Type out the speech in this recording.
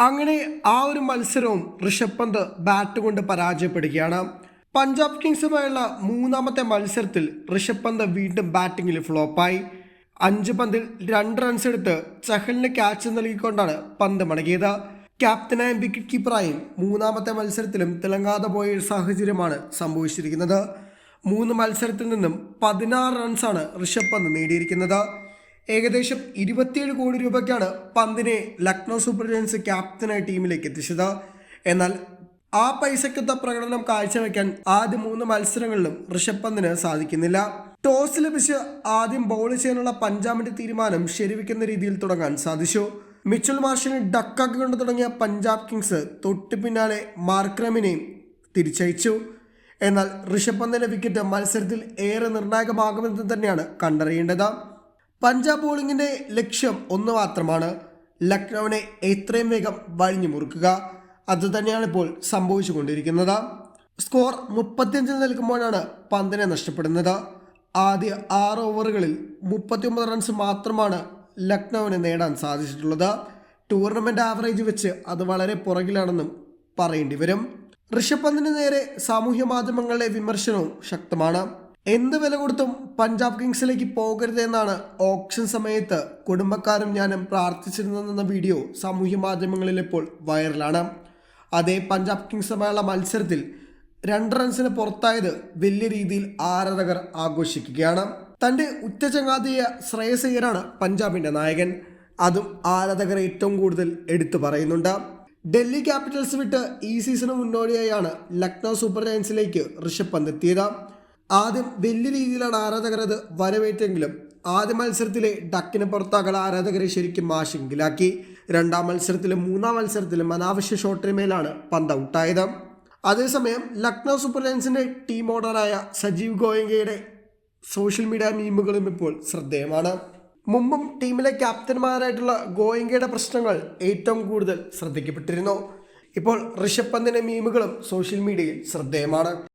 അങ്ങനെ ആ ഒരു മത്സരവും ഋഷഭ് പന്ത് ബാറ്റ് കൊണ്ട് പരാജയപ്പെടുകയാണ്. പഞ്ചാബ് കിങ്സുമായുള്ള മൂന്നാമത്തെ മത്സരത്തിൽ ഋഷഭ് പന്ത് വീണ്ടും ബാറ്റിംഗിൽ ഫ്ലോപ്പായി അഞ്ച് പന്തിൽ രണ്ട് റൺസ് എടുത്ത് ചഹലിന് ക്യാച്ച് നൽകിക്കൊണ്ടാണ് പന്ത് മടങ്ങിയത്. ക്യാപ്റ്റനായും വിക്കറ്റ് കീപ്പറായും മൂന്നാമത്തെ മത്സരത്തിലും തിളങ്ങാതെ പോയ ഒരു സാഹചര്യമാണ് സംഭവിച്ചിരിക്കുന്നത്. മൂന്ന് മത്സരത്തിൽ നിന്നും പതിനാറ് റൺസാണ് ഋഷഭ് പന്ത് നേടിയിരിക്കുന്നത്. ഏകദേശം ഇരുപത്തിയേഴ് കോടി രൂപയ്ക്കാണ് പന്തിനെ ലക്നൗ സൂപ്പർ ജയൻസ് ക്യാപ്റ്റനായി ടീമിലേക്ക് എത്തിച്ചത്. എന്നാൽ ആ പൈസക്കൊത്ത പ്രകടനം കാഴ്ചവെക്കാൻ ആദ്യ മൂന്ന് മത്സരങ്ങളിലും ഋഷഭ് പന്തിന് സാധിക്കുന്നില്ല. ടോസ് ലഭിച്ച് ആദ്യം ബൗൾ ചെയ്യാനുള്ള പഞ്ചാബിന്റെ തീരുമാനം ശരിവിക്കുന്ന രീതിയിൽ തുടങ്ങാൻ സാധിച്ചു. മിച്ചൽ മാർഷിനെ ഡക്കാക്കിക്കൊണ്ട് തുടങ്ങിയ പഞ്ചാബ് കിങ്സ് തൊട്ടു പിന്നാലെ മാർക്രമിനെയും തിരിച്ചയച്ചു. എന്നാൽ ഋഷഭ് പന്തിന്റെ വിക്കറ്റ് മത്സരത്തിൽ ഏറെ നിർണായകമാകുമെന്ന് തന്നെയാണ് കണ്ടറിയേണ്ടത്. പഞ്ചാബ് ബോളിങ്ങിന്റെ ലക്ഷ്യം ഒന്ന് മാത്രമാണ്. ലക്നൌവിനെ എത്രയും വേഗം വഴിഞ്ഞു മുറുക്കുക. അതുതന്നെയാണ് ഇപ്പോൾ സംഭവിച്ചുകൊണ്ടിരിക്കുന്നത്. സ്കോർ മുപ്പത്തിയഞ്ചിൽ നിൽക്കുമ്പോഴാണ് പന്തിനെ നഷ്ടപ്പെടുന്നത്. ആദ്യ ആറ് ഓവറുകളിൽ മുപ്പത്തിയൊമ്പത് റൺസ് മാത്രമാണ് ലക്നൌവിന് നേടാൻ സാധിച്ചിട്ടുള്ളത്. ടൂർണമെന്റ് ആവറേജ് വെച്ച് അത് വളരെ പുറകിലാണെന്നും പറയേണ്ടി വരും. ഋഷഭ് പന്തിന് നേരെ സാമൂഹ്യ മാധ്യമങ്ങളിലെ വിമർശനവും ശക്തമാണ്. എന്ത് വില കൊടുത്തും പഞ്ചാബ് കിങ്സിലേക്ക് പോകരുത് എന്നാണ് ഓപ്ഷൻ സമയത്ത് കുടുംബക്കാരും ഞാനും പ്രാർത്ഥിച്ചിരുന്നതെന്ന വീഡിയോ സാമൂഹ്യ മാധ്യമങ്ങളിൽ ഇപ്പോൾ വൈറലാണ് അതേ പഞ്ചാബ് കിങ്സുമായുള്ള മത്സരത്തിൽ രണ്ട് റൺസിന് പുറത്തായത് വലിയ രീതിയിൽ ആരാധകർ ആഘോഷിക്കുകയാണ്. തന്റെ ഉറ്റ ചങ്ങാതിയ ശ്രേയസ് അയ്യരാണ് പഞ്ചാബിന്റെ നായകൻ. അതും ആരാധകർ ഏറ്റവും കൂടുതൽ എടുത്തു പറയുന്നുണ്ട്. ഡൽഹി ക്യാപിറ്റൽസ് വിട്ട് ഈ സീസണ് മുന്നോടിയായാണ് ലക്നൗ സൂപ്പർ ജയൻസിലേക്ക് ഋഷഭ് പന്ത് എത്തിയത് ആദ്യം വലിയ രീതിയിലാണ് ആരാധകർ അത് വരവേറ്റെങ്കിലും ആദ്യ മത്സരത്തിലെ ഡക്കിന് പുറത്താക്കൾ ആരാധകരെ ശരിക്കും ആശങ്കിലാക്കി രണ്ടാം മത്സരത്തിലും മൂന്നാം മത്സരത്തിലും അനാവശ്യ ഷോട്ടിന് മേലാണ് പന്ത് ഔട്ടായത്. അതേസമയം ലക്നൗ സൂപ്പർ ജയൻസിന്റെ ടീം ഓർഡറായ സജീവ് ഗോയങ്കയുടെ സോഷ്യൽ മീഡിയ മീമുകളും ഇപ്പോൾ ശ്രദ്ധേയമാണ്. മുമ്പും ടീമിലെ ക്യാപ്റ്റന്മാരായിട്ടുള്ള ഗോയങ്കയുടെ പ്രശ്നങ്ങൾ ഏറ്റവും കൂടുതൽ ശ്രദ്ധിക്കപ്പെട്ടിരുന്നു ഇപ്പോൾ ഋഷഭ് പന്തിന്റെ മീമുകളും സോഷ്യൽ മീഡിയയിൽ ശ്രദ്ധേയമാണ്.